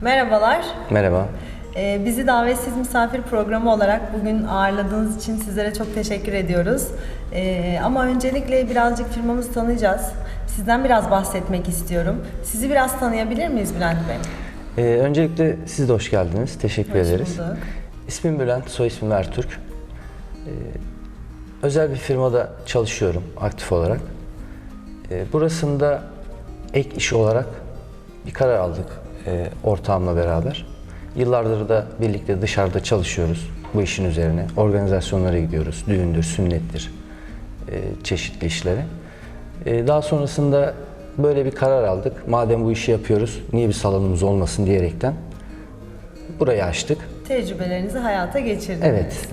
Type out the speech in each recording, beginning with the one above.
Merhabalar. Merhaba. Ee, bizi davetsiz misafir programı olarak bugün ağırladığınız için sizlere çok teşekkür ediyoruz. Ee, ama öncelikle birazcık firmamızı tanıyacağız. Sizden biraz bahsetmek istiyorum. Sizi biraz tanıyabilir miyiz Bülent Bey? Ee, öncelikle siz de hoş geldiniz. Teşekkür Hoş ederiz. bulduk. İsmim Bülent, soy ismim Ertürk. Ee, özel bir firmada çalışıyorum aktif olarak. Ee, burasında ek iş olarak bir karar aldık e, ortağımla beraber. Yıllardır da birlikte dışarıda çalışıyoruz bu işin üzerine. Organizasyonlara gidiyoruz. Düğündür, sünnettir, e, çeşitli işlere. E, daha sonrasında böyle bir karar aldık. Madem bu işi yapıyoruz, niye bir salonumuz olmasın diyerekten burayı açtık. Tecrübelerinizi hayata geçirdiniz. Evet.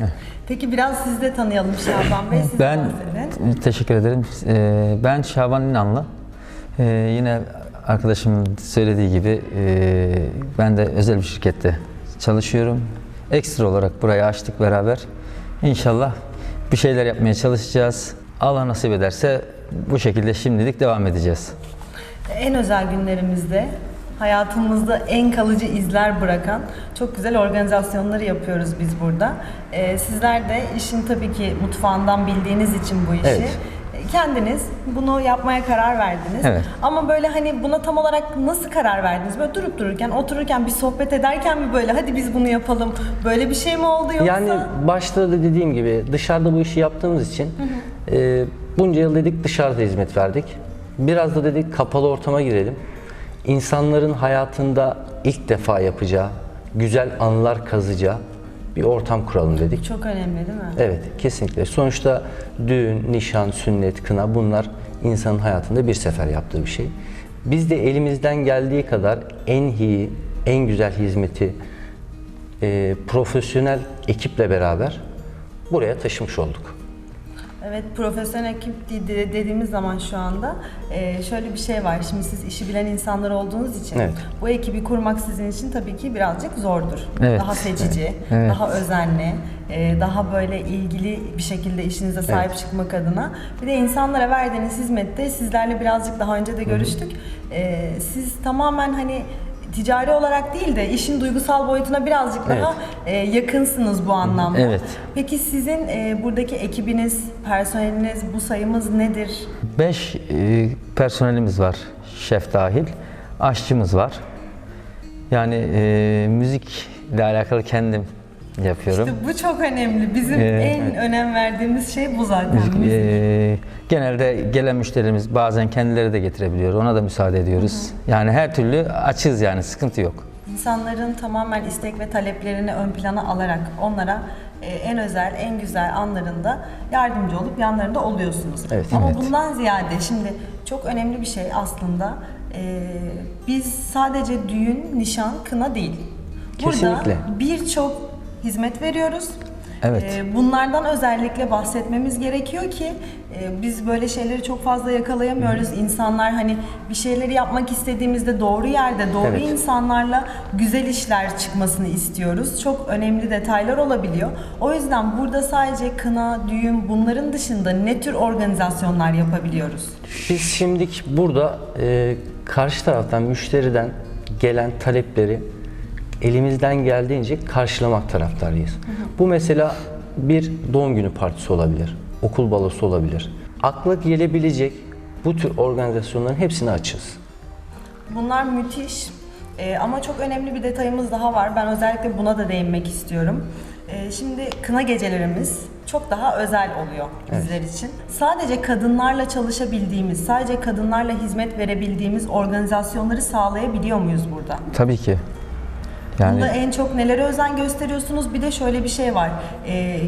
Peki biraz sizi de tanıyalım Şaban Bey. Siz Ben bahsedin. teşekkür ederim. Ee, Ben Şaban İnanlı. Ee, Yine arkadaşımın söylediği gibi e, ben de özel bir şirkette çalışıyorum. Ekstra olarak burayı açtık beraber. İnşallah bir şeyler yapmaya çalışacağız. Allah nasip ederse bu şekilde şimdilik devam edeceğiz. En özel günlerimizde hayatımızda en kalıcı izler bırakan çok güzel organizasyonları yapıyoruz biz burada. Ee, sizler de işin tabii ki mutfağından bildiğiniz için bu işi Evet. Kendiniz bunu yapmaya karar verdiniz. Evet. Ama böyle hani buna tam olarak nasıl karar verdiniz? Böyle durup dururken, otururken, bir sohbet ederken mi böyle hadi biz bunu yapalım? Böyle bir şey mi oldu yoksa? Yani başta da dediğim gibi dışarıda bu işi yaptığımız için e, bunca yıl dedik dışarıda hizmet verdik. Biraz da dedik kapalı ortama girelim. İnsanların hayatında ilk defa yapacağı, güzel anılar kazacağı bir ortam kuralım dedik. Çok önemli değil mi? Evet, kesinlikle. Sonuçta düğün, nişan, sünnet, kına bunlar insanın hayatında bir sefer yaptığı bir şey. Biz de elimizden geldiği kadar en iyi, en güzel hizmeti e, profesyonel ekiple beraber buraya taşımış olduk. Evet, profesyonel ekip de- de- dediğimiz zaman şu anda e, şöyle bir şey var. Şimdi siz işi bilen insanlar olduğunuz için Evet. bu ekibi kurmak sizin için tabii ki birazcık zordur. Evet. Daha seçici, Evet. daha özenli, e, daha böyle ilgili bir şekilde işinize sahip Evet. çıkmak adına. Bir de insanlara verdiğiniz hizmette sizlerle birazcık daha önce de görüştük. E, siz tamamen hani ticari olarak değil de işin duygusal boyutuna birazcık daha e, yakınsınız bu anlamda. Evet. Peki sizin e, buradaki ekibiniz, personeliniz, bu sayımız nedir? 5 personelimiz var, şef dahil. Aşçımız var. Yani e, müzikle alakalı kendim yapıyorum. İşte bu çok önemli. Bizim Ee, en önem verdiğimiz şey bu zaten. Müzik, müzik. e, genelde gelen müşterilerimiz bazen kendileri de getirebiliyor. Ona da müsaade ediyoruz. Yani her türlü açız yani sıkıntı yok. İnsanların tamamen istek ve taleplerini ön plana alarak onlara e, en özel, en güzel anlarında yardımcı olup yanlarında oluyorsunuz. Evet. Ama Evet. bundan ziyade şimdi çok önemli bir şey aslında. e, biz sadece düğün, nişan, kına değil. Burada birçok hizmet veriyoruz. Evet. E, bunlardan özellikle bahsetmemiz gerekiyor ki e, biz böyle şeyleri çok fazla yakalayamıyoruz. İnsanlar hani bir şeyleri yapmak istediğimizde doğru yerde, doğru Evet. insanlarla güzel işler çıkmasını istiyoruz. Çok önemli detaylar olabiliyor. O yüzden burada sadece kına, düğün bunların dışında ne tür organizasyonlar yapabiliyoruz? Biz şimdilik burada e, karşı taraftan, müşteriden gelen talepleri elimizden geldiğince karşılamak taraftarıyız. Bu mesela bir doğum günü partisi olabilir, okul balosu olabilir. Akla gelebilecek bu tür organizasyonların hepsini açız. Bunlar müthiş. Ee, ama çok önemli bir detayımız daha var. Ben özellikle buna da değinmek istiyorum. Ee, şimdi kına gecelerimiz çok daha özel oluyor bizler için. Sadece kadınlarla çalışabildiğimiz, sadece kadınlarla hizmet verebildiğimiz organizasyonları sağlayabiliyor muyuz burada? Tabii ki. Yani Bunda en çok nelere özen gösteriyorsunuz? Bir de şöyle bir şey var. Ee,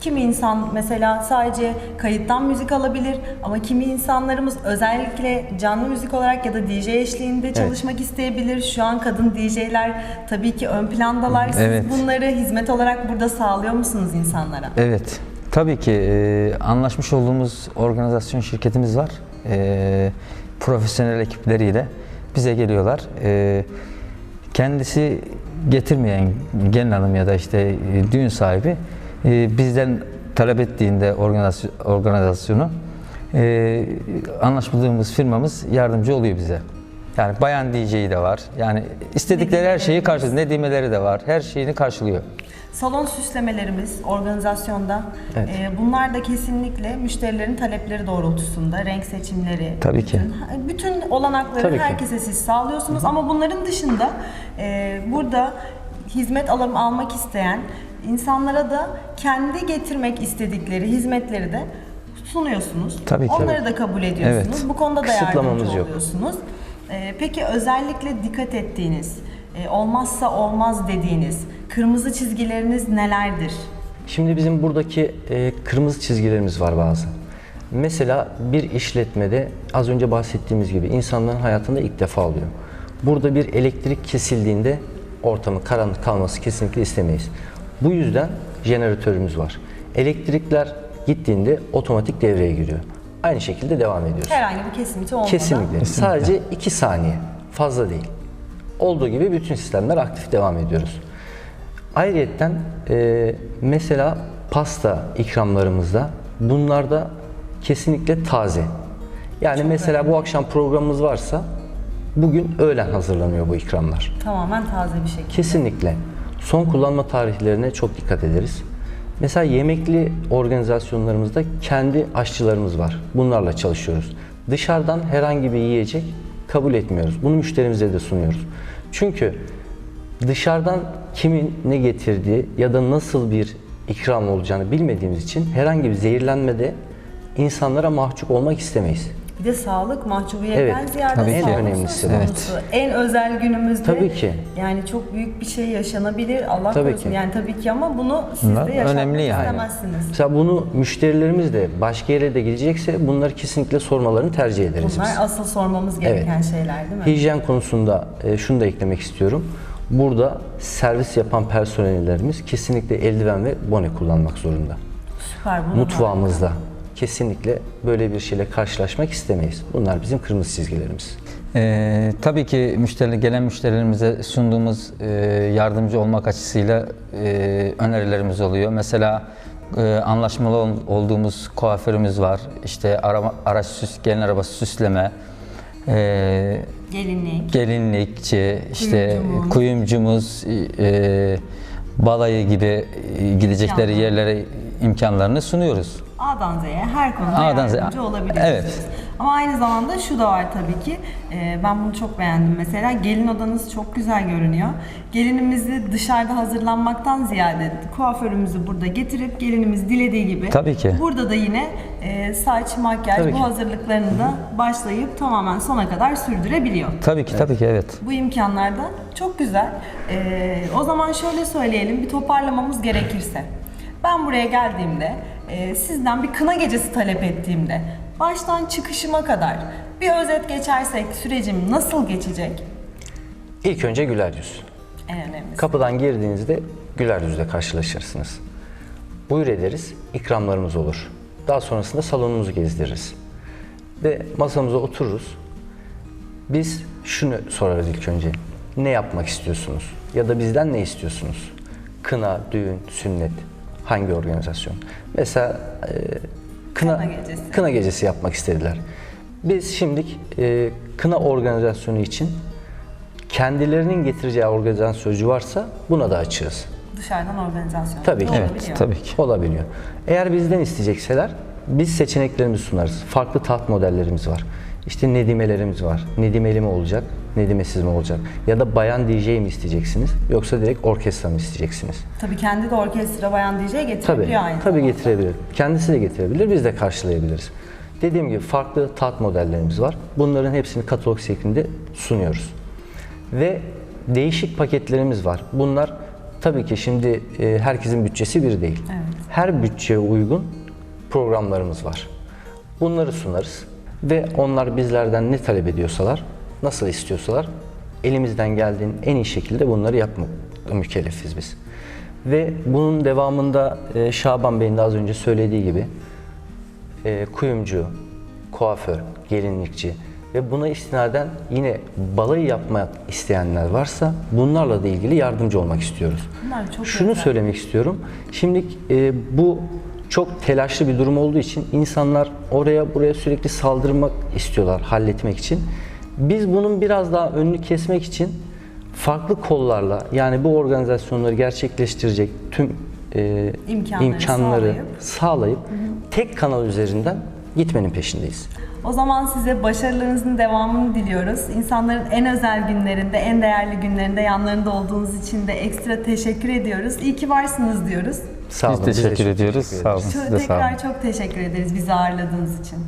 kimi insan mesela sadece kayıttan müzik alabilir ama kimi insanlarımız özellikle canlı müzik olarak ya da DJ eşliğinde çalışmak isteyebilir. Şu an kadın DJ'ler tabii ki ön plandalar. Siz Evet. bunları hizmet olarak burada sağlıyor musunuz insanlara? Evet. Tabii ki e, anlaşmış olduğumuz organizasyon şirketimiz var. E, profesyonel ekipleriyle bize geliyorlar. E, kendisi getirmeyen gelin hanım ya da işte e, düğün sahibi e, bizden talep ettiğinde organizasyon, organizasyonu e, anlaşmadığımız firmamız yardımcı oluyor bize. Yani bayan DJ'yi de var. Yani istedikleri her şeyi karşılıyor. Nedimeleri de var. Her şeyini karşılıyor. Salon süslemelerimiz organizasyonda Evet. e, bunlar da kesinlikle müşterilerin talepleri doğrultusunda renk seçimleri Tabii ki. bütün, bütün olanakları Tabii ki. herkese siz sağlıyorsunuz ama bunların dışında e, burada hizmet alım almak isteyen insanlara da kendi getirmek istedikleri hizmetleri de sunuyorsunuz. Tabii ki. Onları da kabul ediyorsunuz. Evet. Bu konuda da yardımcı yok. oluyorsunuz. E, peki özellikle dikkat ettiğiniz, olmazsa olmaz dediğiniz kırmızı çizgileriniz nelerdir? Şimdi bizim buradaki e, kırmızı çizgilerimiz var bazı. Mesela bir işletmede az önce bahsettiğimiz gibi insanların hayatında ilk defa oluyor. Burada bir elektrik kesildiğinde ortamın karanlık kalması kesinlikle istemeyiz. Bu yüzden jeneratörümüz var. Elektrikler gittiğinde otomatik devreye giriyor. Aynı şekilde devam ediyoruz. Herhangi bir kesinti olmadan. Kesinlikle. Sadece 2 saniye. Fazla değil. Olduğu gibi bütün sistemler aktif devam ediyoruz. Ayrıyeten e, mesela pasta ikramlarımızda bunlar da kesinlikle taze. Yani mesela bu akşam programımız varsa bugün öğlen hazırlanıyor bu ikramlar. Tamamen taze bir şekilde. Kesinlikle. Son kullanma tarihlerine çok dikkat ederiz. Mesela yemekli organizasyonlarımızda kendi aşçılarımız var. Bunlarla çalışıyoruz. Dışarıdan herhangi bir yiyecek kabul etmiyoruz. Bunu müşterimize de sunuyoruz. Çünkü dışarıdan kimin ne getirdiği ya da nasıl bir ikram olacağını bilmediğimiz için herhangi bir zehirlenmede insanlara mahcup olmak istemeyiz. Bir de sağlık mahcubiyetten Evet, ziyade tabii ki. sağlık En önemlisi. söz konusu. En özel günümüzde Tabii ki. yani çok büyük bir şey yaşanabilir. Allah Tabii korusun. ki. Yani tabii ki ama bunu siz Bunlar de yaşamak önemli yani. istemezsiniz. Mesela bunu müşterilerimiz de başka yere de gidecekse bunları kesinlikle sormalarını tercih ederiz Bunlar biz. asıl sormamız gereken şeyler değil mi? Hijyen konusunda e, şunu da eklemek istiyorum. Burada servis yapan personellerimiz kesinlikle eldiven ve bone kullanmak zorunda. Süper. Bunu Mutfağımızda kesinlikle böyle bir şeyle karşılaşmak istemeyiz. Bunlar bizim kırmızı çizgilerimiz. Ee, tabii ki müşteri, gelen müşterilerimize sunduğumuz e, yardımcı olmak açısıyla e, önerilerimiz oluyor. Mesela e, anlaşmalı ol- olduğumuz kuaförümüz var. İşte araba, araç süs, gelin arabası süsleme, e, Gelinlik. gelinlikçi, işte Kuyumcumuz. kuyumcumuz, e, balayı gibi e, gidecekleri yerlere imkanlarını sunuyoruz. A'dan Z'ye her konuda A'dan Z'ye. yardımcı olabiliyoruz. Evet. Ama aynı zamanda şu da var tabii ki. e, ben bunu çok beğendim mesela. Gelin odanız çok güzel görünüyor. Gelinimizi dışarıda hazırlanmaktan ziyade kuaförümüzü burada getirip gelinimiz dilediği gibi Tabii ki. burada da yine e, saç, makyaj Tabii bu ki. hazırlıklarını da başlayıp tamamen sona kadar sürdürebiliyor. Tabii ki, tabii ki evet. Bu imkanlardan çok güzel. Ee, o zaman şöyle söyleyelim, bir toparlamamız gerekirse. Ben buraya geldiğimde, e, sizden bir kına gecesi talep ettiğimde, baştan çıkışıma kadar bir özet geçersek sürecim nasıl geçecek? İlk önce güler yüz. En önemlisi. Kapıdan girdiğinizde güler yüzle karşılaşırsınız. Buyur ederiz, ikramlarımız olur. Daha sonrasında salonumuzu gezdiririz. Ve masamıza otururuz. Biz şunu sorarız ilk önce. Ne yapmak istiyorsunuz? Ya da bizden ne istiyorsunuz? Kına, düğün, sünnet, hangi organizasyon? Mesela e, kına, Kına gecesi. kına gecesi yapmak istediler. Biz şimdi e, kına organizasyonu için kendilerinin getireceği organizasyoncu varsa buna da açığız. Dışarıdan organizasyon. Tabii ki. Evet, Olabiliyor. tabii ki. Olabiliyor. Eğer bizden isteyecekseler biz seçeneklerimizi sunarız. Farklı tat modellerimiz var. İşte nedimelerimiz var. Nedimeli mi olacak, nedimesiz mi olacak? Ya da bayan DJ mi isteyeceksiniz yoksa direkt orkestra mı isteyeceksiniz? Tabii kendi de orkestra bayan DJ Tabii, getirebiliyor aynı tabii zamanda. getirebilir. Kendisi de getirebilir, biz de karşılayabiliriz. Dediğim gibi farklı tat modellerimiz var. Bunların hepsini katalog şeklinde sunuyoruz. Ve değişik paketlerimiz var. Bunlar tabii ki şimdi e, herkesin bütçesi bir değil. Evet. Her bütçeye uygun programlarımız var. Bunları sunarız ve onlar bizlerden ne talep ediyorsalar, nasıl istiyorsalar elimizden geldiğin en iyi şekilde bunları yapma mükellefiz biz. Ve bunun devamında e, Şaban Bey'in de az önce söylediği gibi e, kuyumcu, kuaför, gelinlikçi ve buna istinaden yine balayı yapmak isteyenler varsa bunlarla da ilgili yardımcı olmak istiyoruz. Bunlar çok Şunu özel. söylemek istiyorum. Şimdi e, bu çok telaşlı bir durum olduğu için insanlar oraya buraya sürekli saldırmak istiyorlar halletmek için. Biz bunun biraz daha önünü kesmek için farklı kollarla yani bu organizasyonları gerçekleştirecek tüm e, İmkanları imkanları sağlayıp. sağlayıp tek kanal üzerinden gitmenin peşindeyiz. O zaman size başarılarınızın devamını diliyoruz. İnsanların en özel günlerinde, en değerli günlerinde yanlarında olduğunuz için de ekstra teşekkür ediyoruz. İyi ki varsınız diyoruz. Sağ Biz olun. de teşekkür ediyoruz. teşekkür Sağ olun. Çok, Siz de sağ olun. tekrar çok teşekkür ederiz bizi ağırladığınız için.